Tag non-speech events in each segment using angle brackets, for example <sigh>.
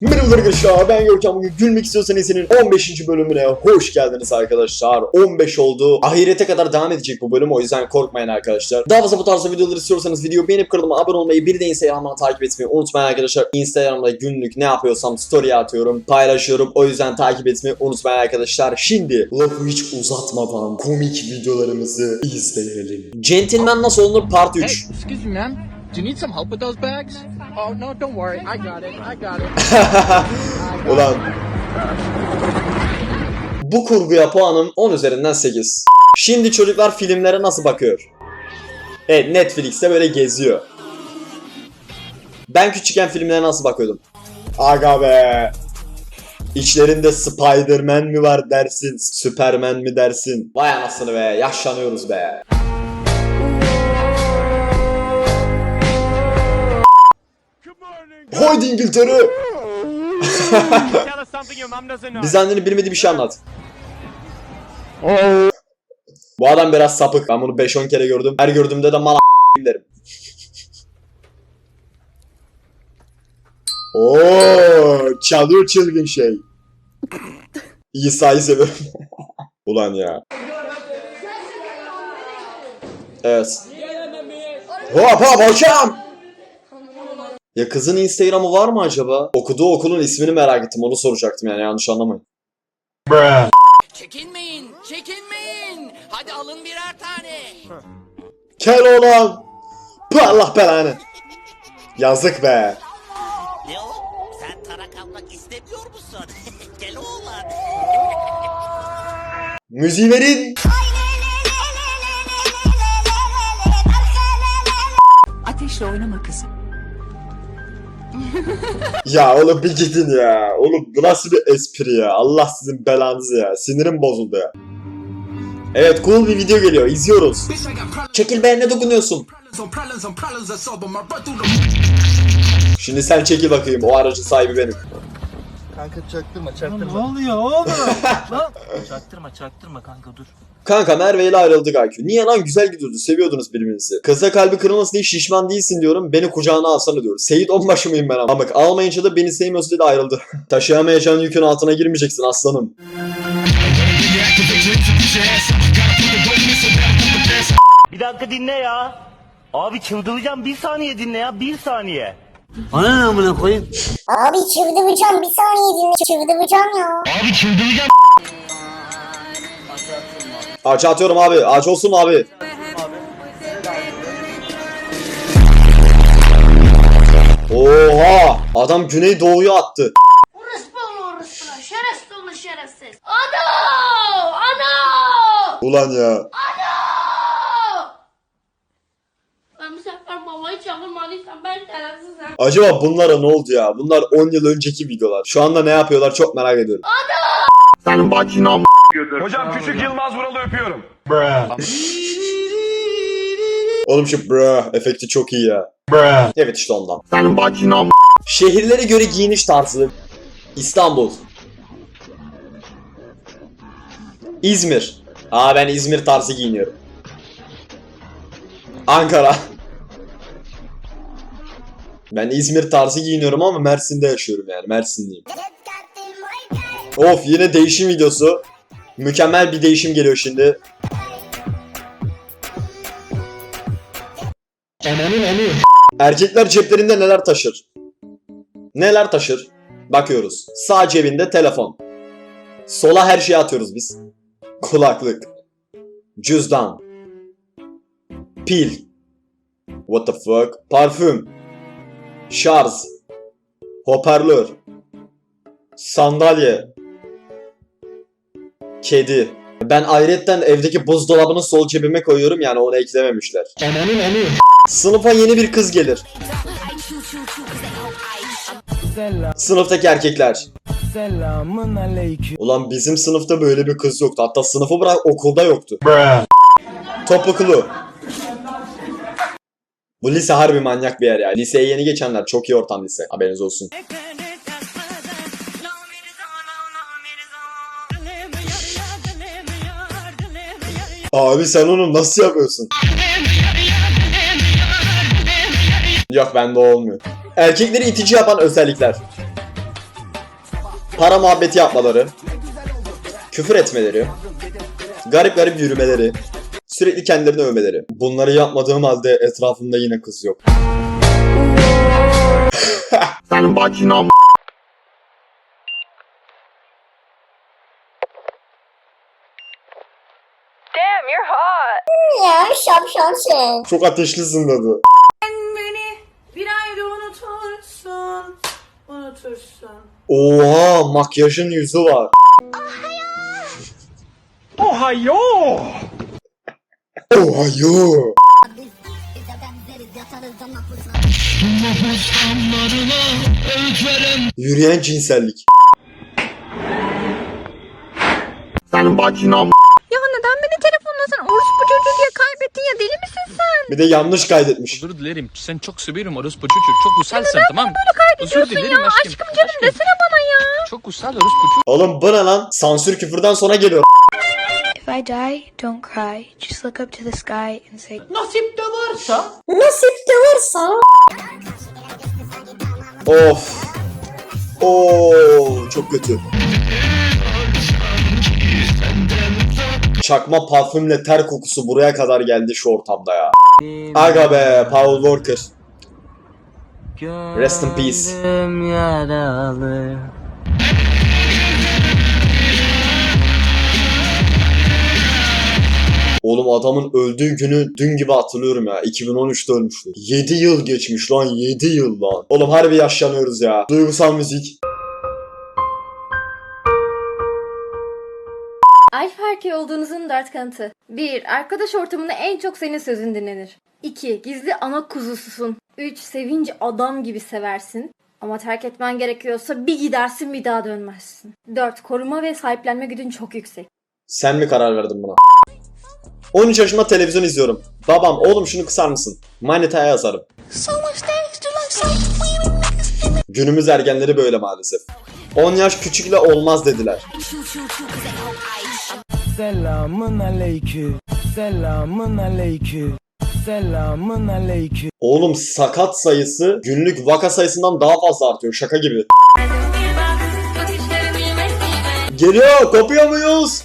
Merhaba arkadaşlar ben Görkem. Bugün gülmek istiyorsan senin 15. bölümüne hoş geldiniz arkadaşlar. 15 oldu. Ahirete kadar devam edecek bu bölüm o yüzden korkmayın arkadaşlar. Daha fazla bu tarzda videoları istiyorsanız videoyu beğenip kanalıma abone olmayı bir de Instagram'dan takip etmeyi unutmayın arkadaşlar. Instagram'da günlük ne yapıyorsam story atıyorum paylaşıyorum. O yüzden takip etmeyi unutmayın arkadaşlar. Şimdi lafı hiç uzatmadan komik videolarımızı izleyelim. Centilmen nasıl olunur? Part 3 Hey. Do you need some help with those bags? Oh no, don't worry. I got it. I got it. <laughs> Ulan. Bu kurguya puanım 10 üzerinden 8. Şimdi çocuklar filmlere nasıl bakıyor? Evet Netflix'te böyle geziyor. Ben küçükken filmlere nasıl bakıyordum? Aga be. İçlerinde Spider-Man mi var dersin, Superman mi dersin? Vay anasını be, yaşlanıyoruz be. Haydi İngiltere! <laughs> Biz anneni bilmediği bir şey anlat. Bu adam biraz sapık. Ben bunu 5-10 kere gördüm. Her gördüğümde de mal a- <laughs> derim. Oo, çalıyor çılgın şey. İsa'yı seviyorum. <laughs> Ulan ya. Evet. Hop hop hocam. Ya kızın Instagram'ı var mı acaba? Okuduğu okulun ismini merak ettim. Onu soracaktım yani yanlış anlamayın. Çekinmeyin, çekinmeyin. Hadi alın birer tane. Kel olan. Allah belanı. Yazık be. Ne o? Sen tarak almak istemiyor musun? Gel oğlan. Müziği verin. Ateşle oynama kızım. Ya oğlum bir gidin ya. Oğlum bu nasıl bir espri ya. Allah sizin belanızı ya. Sinirim bozuldu ya. Evet cool bir video geliyor. İzliyoruz. Çekil be ne dokunuyorsun? Şimdi sen çekil bakayım. O aracın sahibi benim. Kanka çaktırma çaktırma. Ne oluyor oğlum? <laughs> Lan çaktırma çaktırma kanka dur. Kanka Merve ile ayrıldık IQ. Niye lan güzel gidiyordu. Seviyordunuz birbirinizi. Kıza kalbi kırılmasın diye şişman değilsin diyorum. Beni kucağına alsana diyor. Seyit onbaşı mıyım ben ama. Bak almayınca da beni sevmiyorsun diye de ayrıldı. <laughs> Taşıyamayacağın yükün altına girmeyeceksin aslanım. Bir dakika dinle ya. Abi çıldıracağım bir saniye dinle ya bir saniye. Ana ne amına koyayım? Abi çıldıracağım bir saniye dinle çıldıracağım ya. Abi çıldıracağım. Ağaç atıyorum abi. Ağaç olsun mu abi? Oha! Adam güney doğuya attı. Orospu orospu. Şerefsiz olur şerefsiz. Ana! Ana! Ulan ya. Ben Acaba bunlara ne oldu ya? Bunlar 10 yıl önceki videolar. Şu anda ne yapıyorlar çok merak ediyorum. Hocam küçük Yılmaz Vural'ı öpüyorum. Oğlum şu bra efekti çok iyi ya. Evet işte ondan. Şehirlere göre giyiniş tarzı. İstanbul. İzmir. Aa ben İzmir tarzı giyiniyorum. Ankara. Ben İzmir tarzı giyiniyorum ama Mersin'de yaşıyorum yani. Mersinliyim. Of yine değişim videosu. Mükemmel bir değişim geliyor şimdi. Erkekler ceplerinde neler taşır? Neler taşır? Bakıyoruz. Sağ cebinde telefon. Sola her şeyi atıyoruz biz. Kulaklık. Cüzdan. Pil. What the fuck? Parfüm. Şarj. Hoparlör. Sandalye. Kedi. Ben ayrıyetten evdeki buzdolabını sol cebime koyuyorum yani onu eklememişler. Sınıfa yeni bir kız gelir. Sınıftaki erkekler. Selamun aleyküm. Ulan bizim sınıfta böyle bir kız yoktu. Hatta sınıfı bırak okulda yoktu. Topuklu. Bu lise harbi manyak bir yer ya. Liseye yeni geçenler çok iyi ortam lise. Haberiniz olsun. Abi sen onu nasıl yapıyorsun? Yok bende olmuyor. Erkekleri itici yapan özellikler. para muhabbeti yapmaları, küfür etmeleri, garip garip yürümeleri, sürekli kendilerini övmeleri. Bunları yapmadığım halde etrafımda yine kız yok. <laughs> Ya şapşalsın. Çok ateşlisin dedi. Beni bir ayda unutursun. Unutursun. Oha makyajın yüzü var. Ohayo! Ohayo! Yürüyen cinsellik. Ya neden beni telefonlasın? Orospu çocuğu diye kaybettin ya deli misin sen? Bir de yanlış kaydetmiş. Özür dilerim. Sen çok severim orospu çocuk. Çok usalsın tamam mı? Özür dilerim ya aşkım. aşkım canım desene bana ya. Çok usal orospu çocuk. Oğlum bu ne lan? Sansür küfürden sonra geliyor. If I die, don't cry. Just look up to the sky and say, Nasip de varsa. Nasip de varsa. Of. Oo çok kötü. Çakma parfümle ter kokusu buraya kadar geldi şu ortamda ya. Aga be Paul Walker. Rest in peace. Yaralı. Oğlum adamın öldüğü günü dün gibi hatırlıyorum ya. 2013'te ölmüştü. 7 yıl geçmiş lan 7 yıl lan. Oğlum harbi yaşlanıyoruz ya. Duygusal müzik. Alfa erkeği olduğunuzun dört kanıtı. 1. Arkadaş ortamında en çok senin sözün dinlenir. 2. Gizli ana kuzususun. 3. Sevince adam gibi seversin. Ama terk etmen gerekiyorsa bir gidersin bir daha dönmezsin. 4. Koruma ve sahiplenme güdün çok yüksek. Sen mi karar verdin buna? 13 yaşında televizyon izliyorum. Babam oğlum şunu kısar mısın? Manitaya yazarım. Günümüz ergenleri böyle maalesef. 10 yaş küçükle olmaz dediler. Selamın aleyküm. Selamın aleyküm. Selamın aleyküm. Oğlum sakat sayısı günlük vaka sayısından daha fazla artıyor şaka gibi. Geliyor kopuyor muyuz?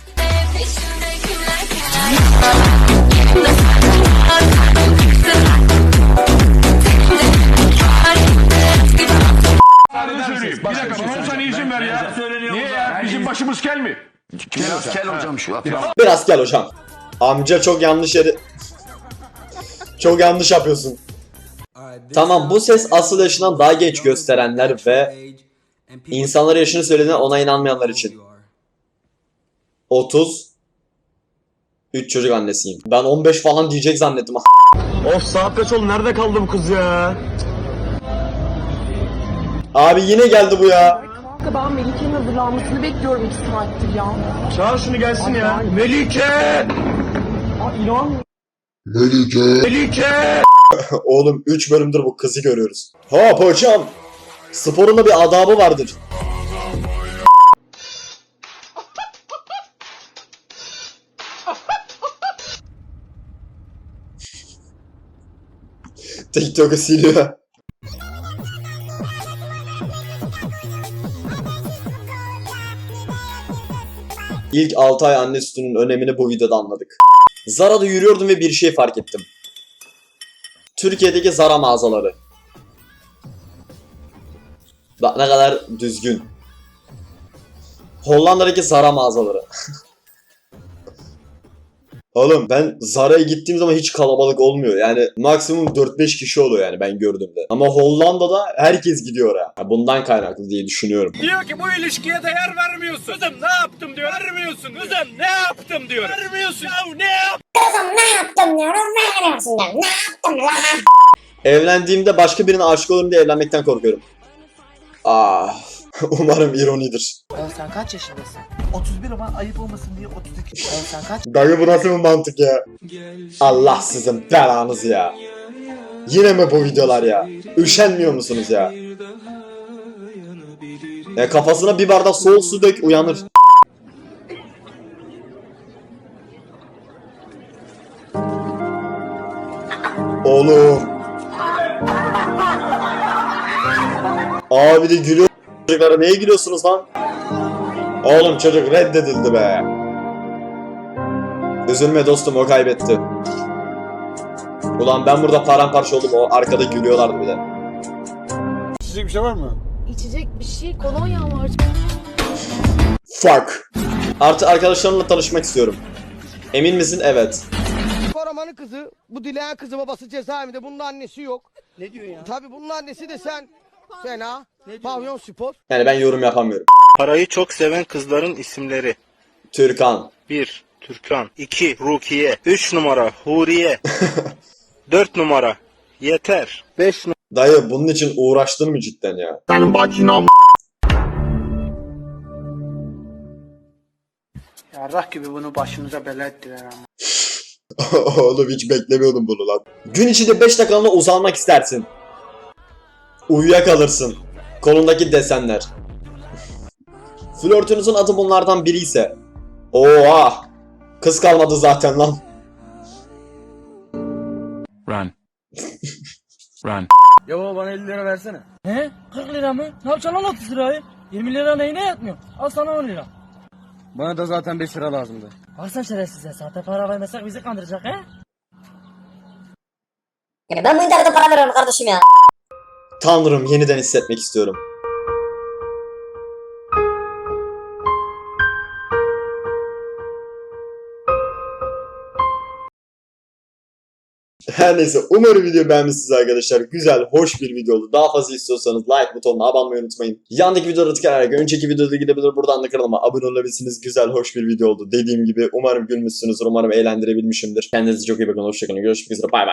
Bir dakika bana sen izin ver ya. Niye ya? Bizim başımız kel mi? Biraz gel hocam. Amca çok yanlış yeri... çok yanlış yapıyorsun. Tamam bu ses asıl yaşından daha genç gösterenler ve insanlara yaşını söylediğine ona inanmayanlar için. 30 3 çocuk annesiyim. Ben 15 falan diyecek zannettim. <laughs> Of saat kaç oldu? Nerede kaldı bu kız ya? Abi yine geldi bu ya. Ben Melike'nin hazırlanmasını bekliyorum iki saattir ya. Çağır şunu gelsin ya. Melike! Melike! Oğlum 3 bölümdür bu kızı görüyoruz. Hop hocam. Sporun da bir adabı vardır. TikTok'u siliyor. İlk 6 ay anne sütünün önemini bu videoda anladık. Zara'da yürüyordum ve bir şey fark ettim. Türkiye'deki Zara mağazaları. Bak ne kadar düzgün. Hollanda'daki Zara mağazaları. <laughs> Oğlum ben Zara'ya gittiğim zaman hiç kalabalık olmuyor. Yani maksimum 4-5 kişi oluyor yani ben gördüğümde. Ama Hollanda'da herkes gidiyor ya. Ya Bundan kaynaklı diye düşünüyorum. Diyor ki bu ilişkiye değer vermiyorsun. Kızım ne yaptım diyor. Vermiyorsun. Kızım ne yaptım diyor. Vermiyorsun. Ya ne yap? Kızım ne yaptım. Ne yaptım diyorum. Ne yaptım lan? Evlendiğimde başka birine aşık olurum diye evlenmekten korkuyorum. Ah. <laughs> Umarım ironidir. Sen kaç yaşındasın? 31 ama ayıp olmasın diye 32. Oğlum sen kaç? Dayı bu nasıl bir mantık ya? Allah sizin belanızı ya. Yine mi bu videolar ya? Üşenmiyor musunuz ya? Ya kafasına bir bardak soğuk su dök uyanır. Oğlum. Abi de gülüyor. Çocuklara neye gülüyorsunuz lan? Oğlum çocuk reddedildi be. Üzülme dostum o kaybetti. Ulan ben burada paramparça oldum o arkada gülüyorlardı bir de. İçecek bir şey var mı? İçecek bir şey kolonya var. Fuck. Artı arkadaşlarımla tanışmak istiyorum. Emin misin? Evet. Karaman'ın kızı, bu Dileğen kızı babası cezaevinde. Bunun annesi yok. Ne diyor ya? Tabii bunun annesi de sen. Fena. Pavyon spor. Yani ben yorum yapamıyorum. Parayı çok seven kızların isimleri. Türkan. 1. Türkan 2. Rukiye 3 numara Huriye <laughs> 4 numara Yeter 5 Dayı bunun için uğraştın mı cidden ya? Yarrak gibi bunu başımıza bela ettiler ama. <laughs> Oğlum hiç beklemiyordum bunu lan. Gün içinde 5 dakikalığına uzanmak istersin. Uyuyakalırsın. Kolundaki desenler. Flörtünüzün adı bunlardan biri ise. Oha! Kız kalmadı zaten lan. Run. Run. Ya baba bana 50 lira versene. He? 40 lira mı? Ne yapacaksın lan 30 lirayı? 20 lira neyine yatmıyor? Al sana 10 lira. Bana da zaten 5 lira lazımdı. Al sen şerefsize. Sahte para vermesek bizi kandıracak he? Ya ben bu internete para veriyorum kardeşim ya. Tanrım yeniden hissetmek istiyorum. Her neyse umarım video beğenmişsiniz arkadaşlar. Güzel, hoş bir video oldu. Daha fazla istiyorsanız like butonuna abone olmayı unutmayın. Yandaki videoları tıklayarak önceki videoda gidebilir. Buradan da kanalıma abone olabilirsiniz. Güzel, hoş bir video oldu. Dediğim gibi umarım gülmüşsünüzdür. Umarım eğlendirebilmişimdir. Kendinize çok iyi bakın. Hoşçakalın. Görüşmek üzere. Bay bay.